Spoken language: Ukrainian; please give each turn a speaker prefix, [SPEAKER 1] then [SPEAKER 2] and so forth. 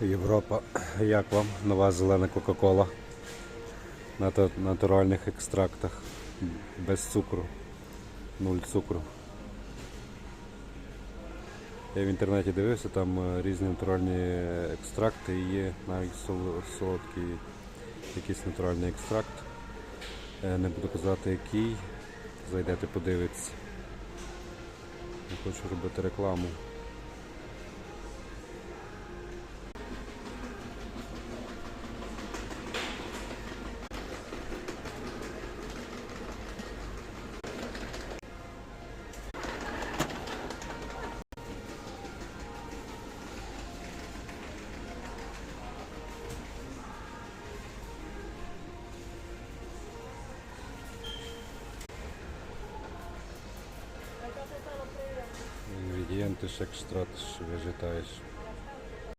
[SPEAKER 1] Європа. Як вам нова зелена Кока-Кола? На натуральних екстрактах. Без цукру. Нуль цукру. Я в інтернеті дивився, там е, різні натуральні екстракти і є навіть солодкий якийсь натуральний екстракт. Е, Не буду казати який. Зайдете, подивитися. Не хочу робити рекламу. nutrientes, extratos vegetais.